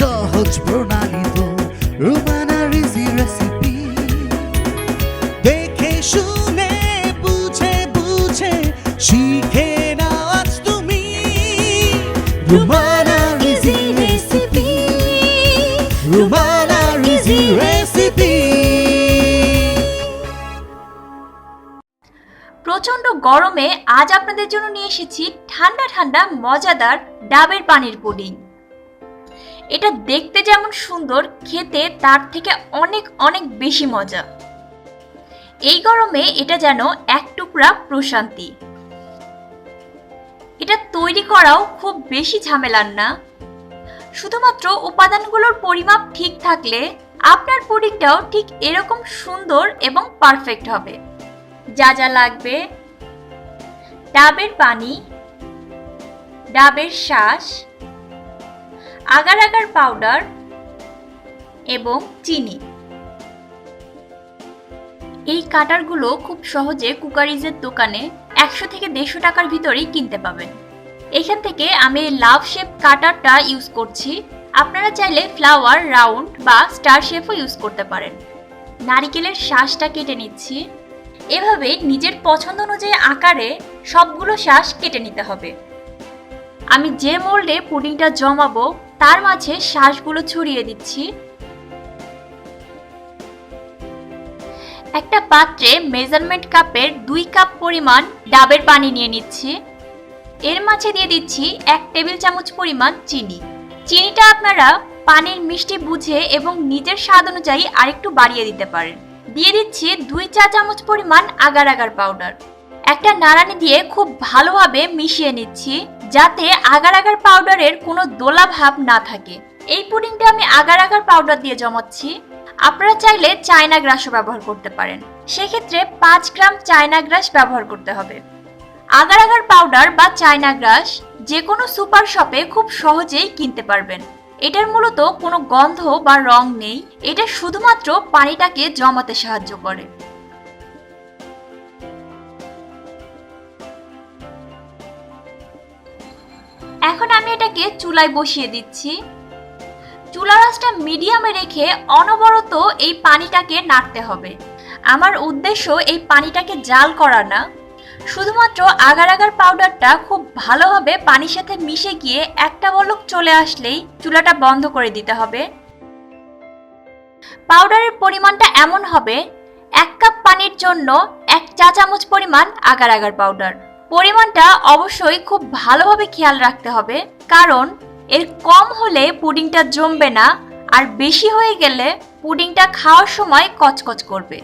সহজ প্রণালী তো রুমানার ইজি রেসিপি দেখে, শুনে, বুঝে বুঝে, শিখে নাও আজ তুমি রেসিপি রেসিপি প্রচণ্ড গরমে আজ আপনাদের জন্য নিয়ে এসেছি ঠান্ডা ঠান্ডা, মজাদার ডাবের পানির পুডিং। এটা দেখতে যেমন সুন্দর, খেতে তার থেকে অনেক অনেক বেশি মজা। এই গরমে এটা যেন এক টুকরা প্রশান্তি। এটা তৈরি করাও খুব বেশি ঝামেলার না। শুধুমাত্র উপাদানগুলোর পরিমাপ ঠিক থাকলে আপনার পুডিংটাও ঠিক এরকম সুন্দর এবং পারফেক্ট হবে। যা যা লাগবে। ডাবের পানি, ডাবের শ্বাস আগার আগার পাউডার এবং চিনি। এই কাটারগুলো খুব সহজে কুকারিজের দোকানে একশো থেকে দেড়শো টাকার ভিতরেই কিনতে পাবেন। এখান থেকে আমি লাভ শেপ কাটারটা ইউজ করছি। আপনারা চাইলে ফ্লাওয়ার, রাউন্ড বা স্টার শেপও ইউজ করতে পারেন। নারিকেলের শ্বাসটা কেটে নিচ্ছি। এভাবে নিজের পছন্দ অনুযায়ী আকারে সবগুলো শ্বাস কেটে নিতে হবে। আমি যে মোল্ডে পুডিংটা জমাবো তার মাঝে শ্বাসগুলো ছড়িয়ে দিচ্ছি। একটা পাত্রে মেজারমেন্ট কাপের দুই কাপ পরিমাণ ডাবের পানি নিয়ে নিচ্ছি। এর মাঝে দিয়ে দিচ্ছি এক টেবিল চামচ পরিমাণ চিনি। চিনিটা আপনারা পানির মিষ্টি বুঝে এবং নিজের স্বাদ অনুযায়ী আরেকটু বাড়িয়ে দিতে পারেন। দিয়ে দিচ্ছি দুই চা চামচ পরিমাণ আগার আগার পাউডার। একটা নাড়ানি দিয়ে খুব ভালোভাবে মিশিয়ে নিচ্ছি। যাতে আগার আগার পাউডারের কোনো দোলা ভাব না থাকে। এই পুডিংটা আমি আগার আগার পাউডার দিয়ে জমাচ্ছি। আপনারা চাইলে চায়না গ্রাসও ব্যবহার করতে পারেন। সেক্ষেত্রে পাঁচ গ্রাম চায়না গ্রাস ব্যবহার করতে হবে। আগার আগার পাউডার বা চায়না গ্রাস যে কোনো সুপার শপে খুব সহজেই কিনতে পারবেন। এটার মূলত কোনো গন্ধ বা রং নেই। এটা শুধুমাত্র পানিটাকে জমাতে সাহায্য করে। এখন আমি এটাকে চুলায় বসিয়ে দিচ্ছি। চুলার আঁচটা মিডিয়ামে রেখে অনবরত এই পানিটাকে নাড়তে হবে। আমার উদ্দেশ্য এই পানিটাকে জাল করা না। শুধুমাত্র আগার আগার পাউডারটা খুব ভালোভাবে পানির সাথে মিশে গিয়ে একটা বলক চলে আসলেই চুলাটা বন্ধ করে দিতে হবে। পাউডারের পরিমাণটা এমন হবে, এক কাপ পানির জন্য এক চা চামচ পরিমাণ আগার আগার পাউডার। পরিমাণটা অবশ্যই খুব ভালোভাবে খেয়াল রাখতে হবে, কারণ এর কম হলে পুডিংটা জমবে না আর বেশি হয়ে গেলে পুডিংটা খাওয়ার সময় কচকচ করবে।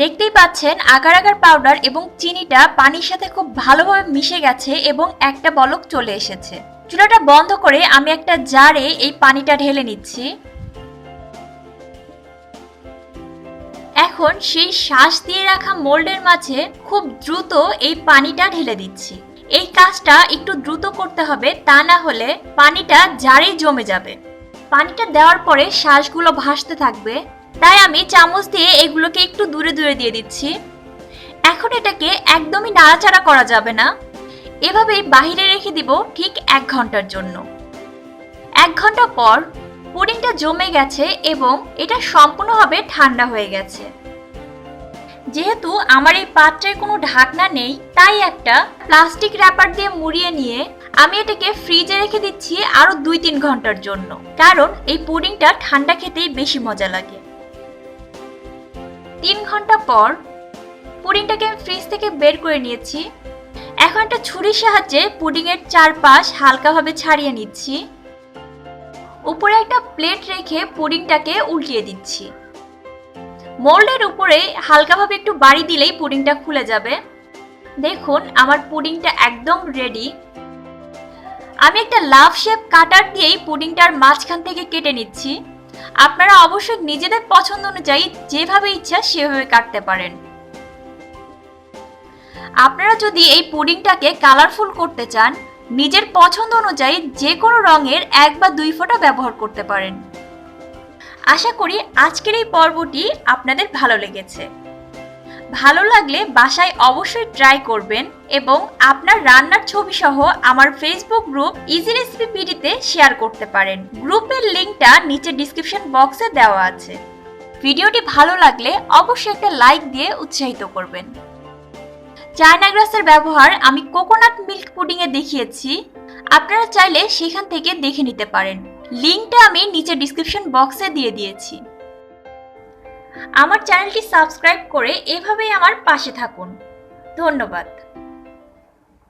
দেখতেই পাচ্ছেন আগার আগার পাউডার এবং চিনিটা পানির সাথে খুব ভালোভাবে মিশে গেছে এবং একটা বলক চলে এসেছে। চুলাটা বন্ধ করে আমি একটা জারে এই পানিটা ঢেলে নিচ্ছি। এখন সেই শ্বাস দিয়ে রাখা মোল্ডের মাঝে খুব দ্রুত এই পানিটা ঢেলে দিচ্ছি। এই কাজটা একটু দ্রুত করতে হবে, তা না হলে পানিটা জারেই জমে যাবে। পানিটা দেওয়ার পরে শ্বাসগুলো ভাসতে থাকবে, তাই আমি চামচ দিয়ে এগুলোকে একটু দূরে দূরে দিয়ে দিচ্ছি। এখন এটাকে একদমই নাড়াচাড়া করা যাবে না। এভাবেই বাহিরে রেখে দিব ঠিক এক ঘণ্টার জন্য। এক ঘণ্টা পর পুডিংটা জমে গেছে এবং এটা সম্পূর্ণভাবে ঠান্ডা হয়ে গেছে। যেহেতু আমার এই পাত্রের কোনো ঢাকনা নেই, তাই একটা প্লাস্টিক র্যাপার দিয়ে মুড়িয়ে নিয়ে আমি এটাকে ফ্রিজে রেখে দিচ্ছি আরও দুই তিন ঘণ্টার জন্য। কারণ এই পুডিংটা ঠান্ডা খেতেই বেশি মজা লাগে। তিন ঘণ্টা পর পুডিংটাকে আমি ফ্রিজ থেকে বের করে নিয়েছি। এখন একটা ছুরির সাহায্যে পুডিংয়ের চারপাশ হালকাভাবে ছাড়িয়ে নিচ্ছি। উপরে একটা প্লেট রেখে পুডিংটাকে উল্টিয়ে দিচ্ছি। মোল্ডের উপরে হালকাভাবে একটু বাড়ি দিলেই পুডিংটা খুলে যাবে। দেখুন, আমার পুডিংটা একদম রেডি আমি একটা লাভ শেপ কাটার দিয়েই পুডিংটার মাঝখান থেকে কেটে নিচ্ছি। আপনারা অবশ্যই নিজেদের পছন্দ অনুযায়ী যেভাবে ইচ্ছা সেভাবে কাটতে পারেন। আপনারা যদি এই পুডিংটাকে কালারফুল করতে চান, নিজের পছন্দ অনুযায়ী যে কোনো রঙের এক বা দুই ফোঁটা ব্যবহার করতে পারেন। আশা করি আজকের এই পর্বটি আপনাদের ভালো লেগেছে। ভালো লাগলে বাসায় অবশ্যই ট্রাই করবেন এবং আপনার রান্নার ছবি সহ আমার ফেসবুক গ্রুপ ইজি রেসিপি পিডিতে শেয়ার করতে পারেন। গ্রুপের লিংকটা নিচে ডিসক্রিপশন বক্সে দেওয়া আছে। ভিডিওটি ভালো লাগলে অবশ্যই একটা লাইক দিয়ে উৎসাহিত করবেন। চায়না গ্রাসের ব্যবহার আমি কোকোনাট মিল্ক পুডিংয়ে দেখিয়েছি। আপনারা চাইলে সেখান থেকে দেখে নিতে পারেন। লিংকটা আমি নিচে ডিসক্রিপশন বক্সে দিয়ে দিয়েছি। আমার চ্যানেলটি সাবস্ক্রাইব করে এভাবেই আমার পাশে থাকুন। ধন্যবাদ।